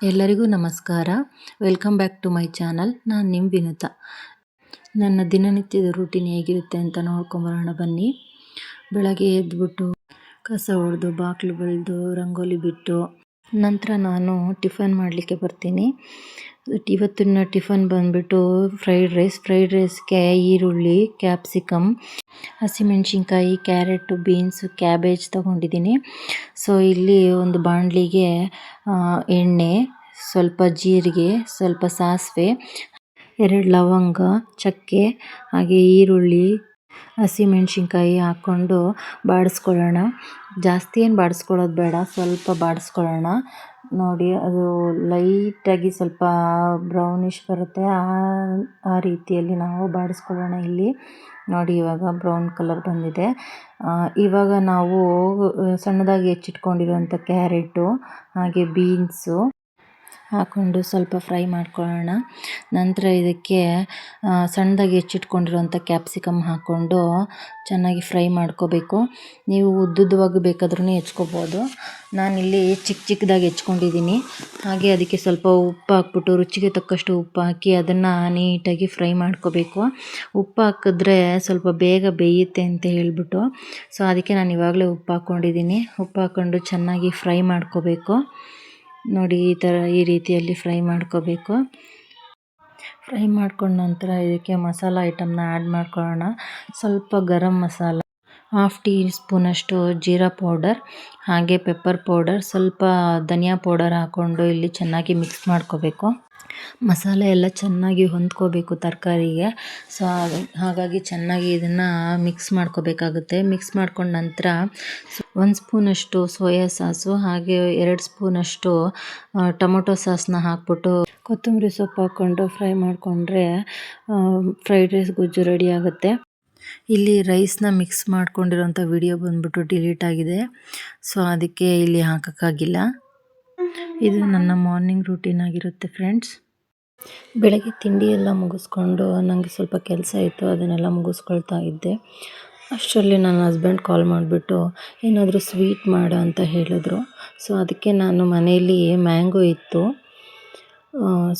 ಎಲ್ಲರಿಗೂ ನಮಸ್ಕಾರ. Welcome back to my channel ನಾನು ನಿಮ್ಮ ವಿನುತ. ನನ್ನ ದಿನನಿತ್ಯದ ರೂಟೀನ್ ಹೇಗಿರುತ್ತೆ ಅಂತ ನೋಡ್ಕೊಂಬರೋಣ ಬನ್ನಿ. ಬೆಳಗ್ಗೆ ಎದ್ಬಿಟ್ಟು ಕಸ ಹೊಡೆದು ಬಾಗಿಲು ಬೆಳೆದು, ರಂಗೋಲಿ ಬಿಟ್ಟು ನಂತರ ನಾನು ಟಿಫನ್ ಮಾಡಲಿಕ್ಕೆ ಬರ್ತೀನಿ. ಇವತ್ತಿನ ಟಿಫನ್ ಬಂದುಬಿಟ್ಟು ಫ್ರೈಡ್ ರೈಸ್ ಫ್ರೈಡ್ ರೈಸ್ಗೆ ಈರುಳ್ಳಿ ಕ್ಯಾಪ್ಸಿಕಮ್ ಹಸಿಮೆಣ್ಸಿನ್ಕಾಯಿ ಕ್ಯಾರೆಟು ಬೀನ್ಸು ಕ್ಯಾಬೇಜ್ ತೊಗೊಂಡಿದ್ದೀನಿ. ಸೊ ಇಲ್ಲಿ ಒಂದು ಬಾಣಲಿಗೆ ಎಣ್ಣೆ, ಸ್ವಲ್ಪ ಜೀರಿಗೆ, ಸ್ವಲ್ಪ ಸಾಸಿವೆ, ಎರಡು ಲವಂಗ, ಚಕ್ಕೆ, ಹಾಗೆ ಈರುಳ್ಳಿ ಹಸಿಮೆಣ್ಸಿನ್ಕಾಯಿ ಹಾಕ್ಕೊಂಡು ಬಾಡಿಸ್ಕೊಳ್ಳೋಣ. ಜಾಸ್ತಿ ಏನು ಬಾಡಿಸ್ಕೊಳ್ಳೋದು ಬೇಡ, ಸ್ವಲ್ಪ ಬಾಡಿಸ್ಕೊಳ್ಳೋಣ. ನೋಡಿ, ಅದು ಲೈಟಾಗಿ ಸ್ವಲ್ಪ ಬ್ರೌನಿಶ್ ಬರುತ್ತೆ. ಆ ಆ ರೀತಿಯಲ್ಲಿ ನಾವು ಬಾಡಿಸ್ಕೊಳ್ಳೋಣ ಇಲ್ಲಿ. ನೋಡಿ, ಇವಾಗ ಬ್ರೌನ್ ಕಲರ್ ಬಂದಿದೆ. ಇವಾಗ ನಾವು ಸಣ್ಣದಾಗಿ ಹೆಚ್ಚಿಟ್ಕೊಂಡಿರುವಂಥ ಕ್ಯಾರೆಟು ಹಾಗೆ ಬೀನ್ಸು ಹಾಕ್ಕೊಂಡು ಸ್ವಲ್ಪ ಫ್ರೈ ಮಾಡ್ಕೊಳ್ಳೋಣ. ನಂತರ ಇದಕ್ಕೆ ಸಣ್ಣದಾಗಿ ಹೆಚ್ಚಿಟ್ಕೊಂಡಿರುವಂಥ ಕ್ಯಾಪ್ಸಿಕಮ್ ಹಾಕ್ಕೊಂಡು ಚೆನ್ನಾಗಿ ಫ್ರೈ ಮಾಡ್ಕೋಬೇಕು. ನೀವು ಉದ್ದುದ್ದವಾಗಿ ಬೇಕಾದ್ರೂ ಹೆಚ್ಕೋಬೋದು. ನಾನಿಲ್ಲಿ ಚಿಕ್ಕ ಚಿಕ್ಕದಾಗಿ ಹೆಚ್ಕೊಂಡಿದ್ದೀನಿ. ಹಾಗೆ ಅದಕ್ಕೆ ಸ್ವಲ್ಪ ಉಪ್ಪು ಹಾಕ್ಬಿಟ್ಟು, ರುಚಿಗೆ ತಕ್ಕಷ್ಟು ಉಪ್ಪು ಹಾಕಿ ಅದನ್ನು ನೀಟಾಗಿ ಫ್ರೈ ಮಾಡ್ಕೋಬೇಕು. ಉಪ್ಪು ಹಾಕಿದ್ರೆ ಸ್ವಲ್ಪ ಬೇಗ ಬೇಯುತ್ತೆ ಅಂತ ಹೇಳಿಬಿಟ್ಟು. ಸೊ, ಅದಕ್ಕೆ ನಾನು ಇವಾಗಲೇ ಉಪ್ಪು ಹಾಕ್ಕೊಂಡಿದ್ದೀನಿ. ಉಪ್ಪು ಹಾಕ್ಕೊಂಡು ಚೆನ್ನಾಗಿ ಫ್ರೈ ಮಾಡ್ಕೋಬೇಕು. ನೋಡಿ, ಈ ಥರ ಈ ರೀತಿಯಲ್ಲಿ ಫ್ರೈ ಮಾಡ್ಕೋಬೇಕು. ಫ್ರೈ ಮಾಡ್ಕೊಂಡ ನಂತರ ಇದಕ್ಕೆ ಮಸಾಲ ಐಟಮ್ನ ಆ್ಯಡ್ ಮಾಡ್ಕೊಳ್ಳೋಣ. ಸ್ವಲ್ಪ ಗರಂ ಮಸಾಲ. ಹಾಫ್ ಟೀ ಸ್ಪೂನಷ್ಟು ಜೀರಾ ಪೌಡರ್, ಹಾಗೆ ಪೆಪ್ಪರ್ ಪೌಡರ್, ಸ್ವಲ್ಪ ಧನಿಯಾ ಪೌಡರ್ ಹಾಕ್ಕೊಂಡು ಇಲ್ಲಿ ಚೆನ್ನಾಗಿ ಮಿಕ್ಸ್ ಮಾಡ್ಕೋಬೇಕು. ಮಸಾಲೆ ಎಲ್ಲ ಚೆನ್ನಾಗಿ ಹೊಂದ್ಕೋಬೇಕು ತರಕಾರಿಗೆ. ಸೊ ಹಾಗಾಗಿ ಚೆನ್ನಾಗಿ ಇದನ್ನು ಮಿಕ್ಸ್ ಮಾಡ್ಕೋಬೇಕಾಗುತ್ತೆ. ಮಿಕ್ಸ್ ಮಾಡ್ಕೊಂಡ ನಂತರ ಒಂದು ಸ್ಪೂನಷ್ಟು ಸೋಯಾ ಸಾಸು, ಹಾಗೆ ಎರಡು ಸ್ಪೂನಷ್ಟು ಟೊಮೊಟೊ ಸಾಸನ್ನ ಹಾಕ್ಬಿಟ್ಟು ಕೊತ್ತಂಬರಿ ಸೊಪ್ಪು ಹಾಕ್ಕೊಂಡು ಫ್ರೈ ಮಾಡಿಕೊಂಡ್ರೆ ಫ್ರೈಡ್ ರೈಸ್ ಗೊಜ್ಜು ರೆಡಿ ಆಗುತ್ತೆ. ಇಲ್ಲಿ ರೈಸ್ನ ಮಿಕ್ಸ್ ಮಾಡ್ಕೊಂಡಿರೋಂಥ ವಿಡಿಯೋ ಬಂದ್ಬಿಟ್ಟು ಡಿಲೀಟ್ ಆಗಿದೆ. ಸೊ ಅದಕ್ಕೆ ಇಲ್ಲಿ ಹಾಕೋಕ್ಕಾಗಿಲ್ಲ. ಇದು ನನ್ನ ಮಾರ್ನಿಂಗ್ ರೂಟೀನ್ ಆಗಿರುತ್ತೆ ಫ್ರೆಂಡ್ಸ್ ಬೆಳಗ್ಗೆ ತಿಂಡಿ ಎಲ್ಲ ಮುಗಿಸ್ಕೊಂಡು ನನಗೆ ಸ್ವಲ್ಪ ಕೆಲಸ ಇತ್ತು, ಅದನ್ನೆಲ್ಲ ಮುಗಿಸ್ಕೊಳ್ತಾ ಇದ್ದೆ. ಅಷ್ಟರಲ್ಲಿ ನನ್ನ ಹಸ್ಬೆಂಡ್ ಕಾಲ್ ಮಾಡಿಬಿಟ್ಟು, ಏನಾದರೂ ಸ್ವೀಟ್ ಮಾಡು ಅಂತ ಹೇಳಿದ್ರು. ಸೊ ಅದಕ್ಕೆ ನಾನು ಮನೆಯಲ್ಲಿ ಮ್ಯಾಂಗೋ ಇತ್ತು.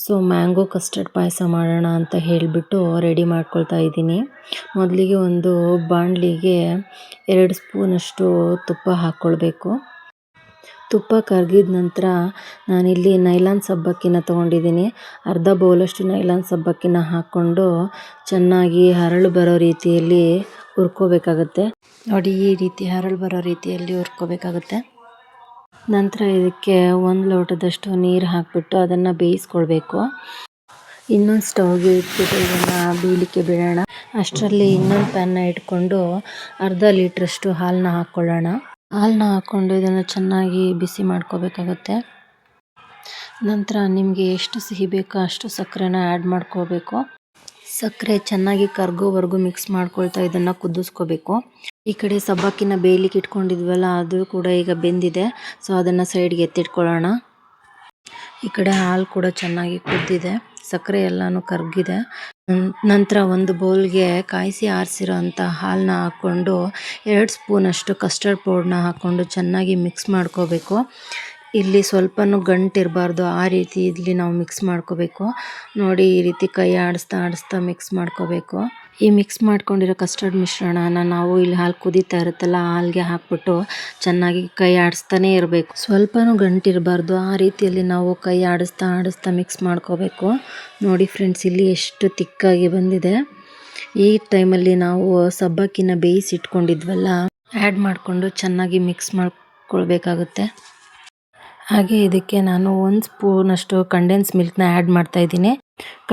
ಸೊ ಮ್ಯಾಂಗೋ ಕಸ್ಟರ್ಡ್ ಪಾಯಸ ಮಾಡೋಣ ಅಂತ ಹೇಳಿಬಿಟ್ಟು ರೆಡಿ ಮಾಡ್ಕೊಳ್ತಾ ಇದ್ದೀನಿ. ಮೊದಲಿಗೆ ಒಂದು ಬಾಣಲಿಗೆ ಎರಡು ಸ್ಪೂನಷ್ಟು ತುಪ್ಪ ಹಾಕ್ಕೊಳ್ಬೇಕು. ತುಪ್ಪ ಕರಗಿದ ನಂತರ ನಾನಿಲ್ಲಿ ನೈಲಾನ್ ಸಬ್ಬಕ್ಕಿನ ತೊಗೊಂಡಿದ್ದೀನಿ. ಅರ್ಧ ಬೌಲಷ್ಟು ನೈಲಾನ್ ಸಬ್ಬಕ್ಕಿನ ಹಾಕ್ಕೊಂಡು ಚೆನ್ನಾಗಿ ಹರಳು ಬರೋ ರೀತಿಯಲ್ಲಿ ಹುರ್ಕೋಬೇಕಾಗತ್ತೆ. ನೋಡಿ ಈ ರೀತಿ ಹರಳು ಬರೋ ರೀತಿಯಲ್ಲಿ ಹುರ್ಕೋಬೇಕಾಗತ್ತೆ. ನಂತರ ಇದಕ್ಕೆ ಒಂದು ಲೋಟದಷ್ಟು ನೀರು ಹಾಕಿಬಿಟ್ಟು ಅದನ್ನು ಬೇಯಿಸ್ಕೊಳ್ಬೇಕು. ಇನ್ನೊಂದು ಸ್ಟವ್ಗೆ ಇಟ್ಬಿಟ್ಟು ಇದನ್ನು ಬೇಯಲಿಕ್ಕೆ ಬಿಡೋಣ. ಅಷ್ಟರಲ್ಲಿ ಇನ್ನೊಂದು ಪ್ಯಾನ್ನ ಇಟ್ಕೊಂಡು ಅರ್ಧ ಲೀಟ್ರಷ್ಟು ಹಾಲನ್ನ ಹಾಕ್ಕೊಳ್ಳೋಣ. ಹಾಲನ್ನ ಹಾಕ್ಕೊಂಡು ಇದನ್ನು ಚೆನ್ನಾಗಿ ಬಿಸಿ ಮಾಡ್ಕೋಬೇಕಾಗತ್ತೆ. ನಂತರ ನಿಮಗೆ ಎಷ್ಟು ಸಿಹಿ ಬೇಕೋ ಅಷ್ಟು ಸಕ್ಕರೆನ ಆ್ಯಡ್ ಮಾಡ್ಕೋಬೇಕು ಸಕ್ಕರೆ ಚೆನ್ನಾಗಿ ಕರ್ಗೋವರೆಗೂ ಮಿಕ್ಸ್ ಮಾಡ್ಕೊಳ್ತಾ ಇದನ್ನು ಕುದಿಸ್ಕೋಬೇಕು. ಈ ಕಡೆ ಸಬ್ಬಕ್ಕಿನ ಬೇಯಲಿಕ್ಕೆ ಇಟ್ಕೊಂಡಿದ್ವಲ್ಲ, ಅದು ಕೂಡ ಈಗ ಬೆಂದಿದೆ. ಸೊ ಅದನ್ನು ಸೈಡ್ಗೆ ಎತ್ತಿಟ್ಕೊಳ್ಳೋಣ. ಈ ಕಡೆ ಹಾಲು ಕೂಡ ಚೆನ್ನಾಗಿ ಕುದ್ದಿದೆ. ಸಕ್ಕರೆ ಎಲ್ಲನೂ ಕರಗಿದೆ. ನಂತರ ಒಂದು ಬೌಲ್ಗೆ ಕಾಯಿಸಿ ಆರಿಸಿರೋ ಅಂಥ ಹಾಲನ್ನ ಹಾಕ್ಕೊಂಡು, ಎರಡು ಸ್ಪೂನಷ್ಟು ಕಸ್ಟರ್ಡ್ ಪೌಡ್ರನ್ನ ಹಾಕ್ಕೊಂಡು ಚೆನ್ನಾಗಿ ಮಿಕ್ಸ್ ಮಾಡ್ಕೋಬೇಕು. ಇಲ್ಲಿ ಸ್ವಲ್ಪನೂ ಗಂಟಿರಬಾರ್ದು ಆ ರೀತಿ ಇಲ್ಲಿ ನಾವು ಮಿಕ್ಸ್ ಮಾಡ್ಕೋಬೇಕು. ನೋಡಿ ಈ ರೀತಿ ಕೈ ಆಡಿಸ್ತಾ ಆಡಿಸ್ತಾ ಮಿಕ್ಸ್ ಮಾಡ್ಕೋಬೇಕು. ಈ ಮಿಕ್ಸ್ ಮಾಡ್ಕೊಂಡಿರೋ ಕಸ್ಟರ್ಡ್ ಮಿಶ್ರಣನ ನಾವು ಇಲ್ಲಿ ಹಾಲು ಕುದೀತಾ ಇರುತ್ತಲ್ಲ ಹಾಲಿಗೆ ಹಾಕ್ಬಿಟ್ಟು ಚೆನ್ನಾಗಿ ಕೈ ಆಡಿಸ್ತಾನೆ ಇರಬೇಕು. ಸ್ವಲ್ಪನೂ ಗಂಟಿರಬಾರ್ದು ಆ ರೀತಿಯಲ್ಲಿ ನಾವು ಕೈ ಆಡಿಸ್ತಾ ಆಡಿಸ್ತಾ ಮಿಕ್ಸ್ ಮಾಡ್ಕೋಬೇಕು. ನೋಡಿ ಫ್ರೆಂಡ್ಸ್ ಇಲ್ಲಿ ಎಷ್ಟು ತಿಕ್ಕಾಗಿ ಬಂದಿದೆ. ಈ ಟೈಮಲ್ಲಿ ನಾವು ಸಬ್ಬಕ್ಕಿನ ಬೇಯಿಸಿ ಇಟ್ಕೊಂಡಿದ್ವಲ್ಲ ಆ್ಯಡ್ ಮಾಡಿಕೊಂಡು ಚೆನ್ನಾಗಿ ಮಿಕ್ಸ್ ಮಾಡ್ಕೊಳ್ಬೇಕಾಗುತ್ತೆ. ಹಾಗೆ ಇದಕ್ಕೆ ನಾನು ಒಂದು ಸ್ಪೂನಷ್ಟು ಕಂಡೆನ್ಸ್ ಮಿಲ್ಕ್ನ ಆ್ಯಡ್ ಮಾಡ್ತಾ ಇದ್ದೀನಿ.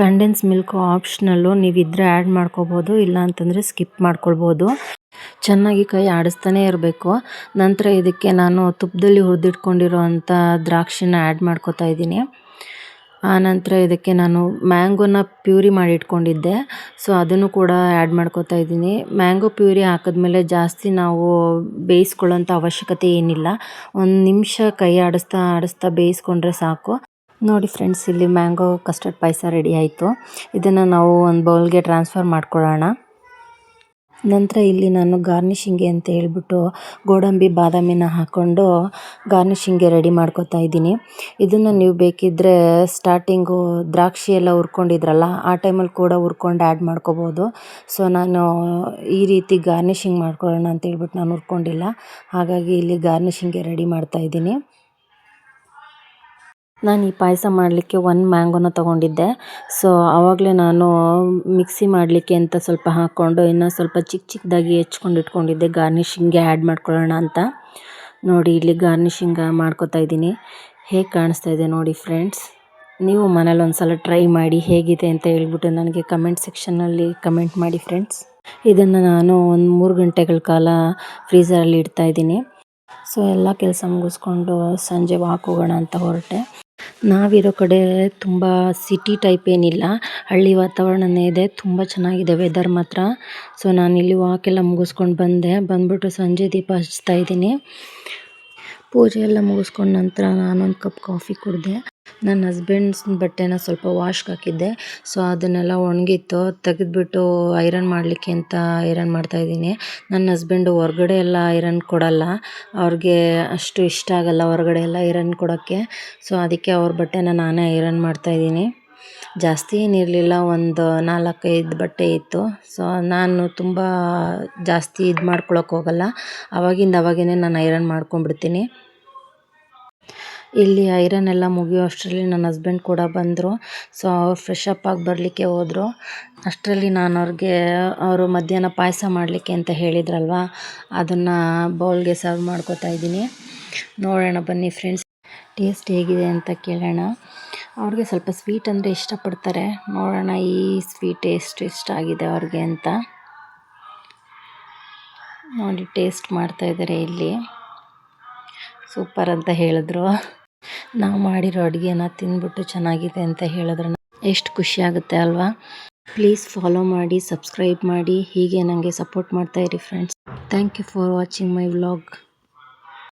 ಕಂಡೆನ್ಸ್ ಮಿಲ್ಕ್ ಆಪ್ಷನಲ್ಲು ನೀವಿದ್ರೆ ಆ್ಯಡ್ ಮಾಡ್ಕೋಬೋದು, ಇಲ್ಲ ಅಂತಂದರೆ ಸ್ಕಿಪ್ ಮಾಡ್ಕೊಳ್ಬೋದು. ಚೆನ್ನಾಗಿ ಕೈ ಆಡಿಸ್ತಾನೆ ಇರಬೇಕು. ನಂತರ ಇದಕ್ಕೆ ನಾನು ತುಪ್ಪದಲ್ಲಿ ಹುರಿದಿಟ್ಕೊಂಡಿರೋ ಅಂಥ ದ್ರಾಕ್ಷಿನ ಆ್ಯಡ್ ಮಾಡ್ಕೋತಾ ಇದ್ದೀನಿ. ಆನಂತರ ಇದಕ್ಕೆ ನಾನು ಮ್ಯಾಂಗೋನ ಪ್ಯೂರಿ ಮಾಡಿ ಇಟ್ಕೊಂಡಿದ್ದೆ. ಸೊ ಅದನ್ನು ಕೂಡ ಆ್ಯಡ್ ಮಾಡ್ಕೋತಾ ಇದ್ದೀನಿ. ಮ್ಯಾಂಗೋ ಪ್ಯೂರಿ ಹಾಕಿದ್ಮೇಲೆ ಜಾಸ್ತಿ ನಾವು ಬೇಯಿಸ್ಕೊಳ್ಳೋಂಥ ಅವಶ್ಯಕತೆ ಏನಿಲ್ಲ. ಒಂದು ನಿಮಿಷ ಕೈ ಆಡಿಸ್ತಾ ಆಡಿಸ್ತಾ ಬೇಯಿಸ್ಕೊಂಡ್ರೆ ಸಾಕು. ನೋಡಿ ಫ್ರೆಂಡ್ಸ್ ಇಲ್ಲಿ ಮ್ಯಾಂಗೋ ಕಸ್ಟರ್ಡ್ ಪಾಯಸ ರೆಡಿ ಆಯಿತು. ಇದನ್ನು ನಾವು ಒಂದು ಬೌಲ್ಗೆ ಟ್ರಾನ್ಸ್ಫರ್ ಮಾಡ್ಕೊಳ್ಳೋಣ. ನಂತರ ಇಲ್ಲಿ ನಾನು ಗಾರ್ನಿಷಿಂಗ್ಗೆ ಅಂತ ಹೇಳ್ಬಿಟ್ಟು ಗೋಡಂಬಿ, ಬಾದಾಮಿನ ಹಾಕ್ಕೊಂಡು ಗಾರ್ನಿಷಿಂಗ್ಗೆ ರೆಡಿ ಮಾಡ್ಕೊತಾ ಇದ್ದೀನಿ. ಇದನ್ನು ನೀವು ಬೇಕಿದ್ದರೆ ಸ್ಟಾರ್ಟಿಂಗು ದ್ರಾಕ್ಷಿ ಎಲ್ಲ ಹುರ್ಕೊಂಡಿದ್ರಲ್ಲ, ಆ ಟೈಮಲ್ಲಿ ಕೂಡ ಹುರ್ಕೊಂಡು ಆ್ಯಡ್ ಮಾಡ್ಕೋಬೋದು. ಸೊ ನಾನು ಈ ರೀತಿ ಗಾರ್ನಿಷಿಂಗ್ ಮಾಡ್ಕೊಳ್ಳೋಣ ಅಂತ ಹೇಳ್ಬಿಟ್ಟು ನಾನು ಹುರ್ಕೊಂಡಿಲ್ಲ. ಹಾಗಾಗಿ ಇಲ್ಲಿ ಗಾರ್ನಿಷಿಂಗ್ಗೆ ರೆಡಿ ಮಾಡ್ತಾ ಇದ್ದೀನಿ. ನಾನು ಈ ಪಾಯಸ ಮಾಡಲಿಕ್ಕೆ ಒಂದು ಮ್ಯಾಂಗೋನ ತೊಗೊಂಡಿದ್ದೆ. ಸೊ ಆವಾಗಲೇ ನಾನು ಮಿಕ್ಸಿ ಮಾಡಲಿಕ್ಕೆ ಅಂತ ಸ್ವಲ್ಪ ಹಾಕ್ಕೊಂಡು, ಇನ್ನೂ ಸ್ವಲ್ಪ ಚಿಕ್ಕ ಚಿಕ್ಕದಾಗಿ ಹೆಚ್ಕೊಂಡು ಇಟ್ಕೊಂಡಿದ್ದೆ. ಗಾರ್ನಿಷಿಂಗ್ಗೆ ಆ್ಯಡ್ ಮಾಡ್ಕೊಳ್ಳೋಣ ಅಂತ. ನೋಡಿ, ಇಲ್ಲಿ ಗಾರ್ನಿಷಿಂಗ್ ಮಾಡ್ಕೊತಾ ಇದ್ದೀನಿ. ಹೇಗೆ ಕಾಣಿಸ್ತಾ ಇದೆ ನೋಡಿ ಫ್ರೆಂಡ್ಸ್ ನೀವು ಮನೇಲಿ ಒಂದು ಸಲ ಟ್ರೈ ಮಾಡಿ ಹೇಗಿದೆ ಅಂತ ಹೇಳ್ಬಿಟ್ಟು ನನಗೆ ಕಮೆಂಟ್ ಸೆಕ್ಷನ್ನಲ್ಲಿ ಕಮೆಂಟ್ ಮಾಡಿ ಫ್ರೆಂಡ್ಸ್ ಇದನ್ನು ನಾನು ಒಂದು ಮೂರು ಗಂಟೆಗಳ ಕಾಲ ಫ್ರೀಸರಲ್ಲಿ ಇಡ್ತಾ ಇದ್ದೀನಿ. ಸೊ ಎಲ್ಲ ಕೆಲಸ ಮುಗಿಸ್ಕೊಂಡು ಸಂಜೆ ವಾಕ್ ಹೋಗೋಣ ಅಂತ ಹೊರಟೆ. ನಾವಿರೋ ಕಡೆ ತುಂಬ ಸಿಟಿ ಟೈಪ್ ಏನಿಲ್ಲ. ಹಳ್ಳಿ ವಾತಾವರಣನೇ ಇದೆ. ತುಂಬ ಚೆನ್ನಾಗಿದೆ ವೆದರ್ ಮಾತ್ರ. ಸೊ ನಾನಿಲ್ಲಿ ವಾಕೆಲ್ಲ ಮುಗಿಸ್ಕೊಂಡು ಬಂದೆ. ಬಂದ್ಬಿಟ್ಟು ಸಂಜೆ ದೀಪ ಹಚ್ತಾ ಇದ್ದೀನಿ. ಪೂಜೆ ಎಲ್ಲ ಮುಗಿಸ್ಕೊಂಡ ನಂತರ ನಾನೊಂದು ಕಪ್ ಕಾಫಿ ಕುಡಿದೆ. ನನ್ನ ಹಸ್ಬೆಂಡ್ಸ್ ಬಟ್ಟೆನ ಸ್ವಲ್ಪ ವಾಶ್ಗೆ ಹಾಕಿದ್ದೆ. ಸೊ ಅದನ್ನೆಲ್ಲ ಒಣಗಿತ್ತು. ತೆಗೆದ್ಬಿಟ್ಟು ಐರನ್ ಮಾಡಲಿಕ್ಕೆ ಅಂತ ಐರನ್ ಮಾಡ್ತಾಯಿದ್ದೀನಿ ನನ್ನ ಹಸ್ಬೆಂಡು ಹೊರ್ಗಡೆ ಎಲ್ಲ ಐರನ್ ಕೊಡಲ್ಲ. ಅವ್ರಿಗೆ ಅಷ್ಟು ಇಷ್ಟ ಆಗಲ್ಲ ಹೊರಗಡೆ ಎಲ್ಲ ಐರನ್ ಕೊಡೋಕ್ಕೆ. ಸೊ ಅದಕ್ಕೆ ಅವ್ರ ಬಟ್ಟೆನ ನಾನೇ ಐರನ್ ಮಾಡ್ತಾಯಿದ್ದೀನಿ ಜಾಸ್ತಿ ಏನಿರಲಿಲ್ಲ ಒಂದು ನಾಲ್ಕೈದು ಬಟ್ಟೆ ಇತ್ತು. ಸೊ ನಾನು ತುಂಬ ಜಾಸ್ತಿ ಇದು ಮಾಡ್ಕೊಳಕ್ಕೆ ಹೋಗಲ್ಲ. ಅವಾಗಿಂದ ಅವಾಗೇ ನಾನು ಐರನ್ ಮಾಡ್ಕೊಂಡ್ಬಿಡ್ತೀನಿ. ಇಲ್ಲಿ ಐರನ್ ಎಲ್ಲ ಮುಗಿಯೋ ಅಷ್ಟರಲ್ಲಿ ನನ್ನ ಹಸ್ಬೆಂಡ್ ಕೂಡ ಬಂದರು. ಸೊ ಅವ್ರು ಫ್ರೆಶ್ ಅಪ್ ಆಗಿ ಬರಲಿಕ್ಕೆ ಹೋದರು. ಅಷ್ಟರಲ್ಲಿ ನಾನು ಅವ್ರಿಗೆ, ಅವರು ಮಧ್ಯಾಹ್ನ ಪಾಯಸ ಮಾಡಲಿಕ್ಕೆ ಅಂತ ಹೇಳಿದ್ರಲ್ವ? ಅದನ್ನು ಬೌಲ್ಗೆ ಸರ್ವ್ ಮಾಡ್ಕೋತಾ ಇದ್ದೀನಿ. ನೋಡೋಣ ಬನ್ನಿ ಫ್ರೆಂಡ್ಸ್ ಟೇಸ್ಟ್ ಹೇಗಿದೆ ಅಂತ ಕೇಳೋಣ. ಅವ್ರಿಗೆ ಸ್ವಲ್ಪ ಸ್ವೀಟ್ ಅಂದರೆ ಇಷ್ಟಪಡ್ತಾರೆ. ನೋಡೋಣ ಈ ಸ್ವೀಟ್ ಎಷ್ಟು ಇಷ್ಟ ಆಗಿದೆ ಅವ್ರಿಗೆ ಅಂತ. ನೋಡಿ ಟೇಸ್ಟ್ ಮಾಡ್ತಾ ಇದ್ದಾರೆ ಇಲ್ಲಿ. ಸೂಪರ್ ಅಂತ ಹೇಳಿದ್ರು. ನಾವು ಮಾಡಿರೋ ಅಡುಗೆನ ತಿಂದ್ಬಿಟ್ಟು ಚೆನ್ನಾಗಿದೆ ಅಂತ ಹೇಳಿದ್ರೆ ಎಷ್ಟು ಖುಷಿ ಆಗುತ್ತೆ ಅಲ್ವಾ? ಪ್ಲೀಸ್ ಫಾಲೋ ಮಾಡಿ ಸಬ್ಸ್ಕ್ರೈಬ್ ಮಾಡಿ, ಹೀಗೆ ನನಗೆ ಸಪೋರ್ಟ್ ಮಾಡ್ತಾ ಇರಿ friends thank you for watching my vlog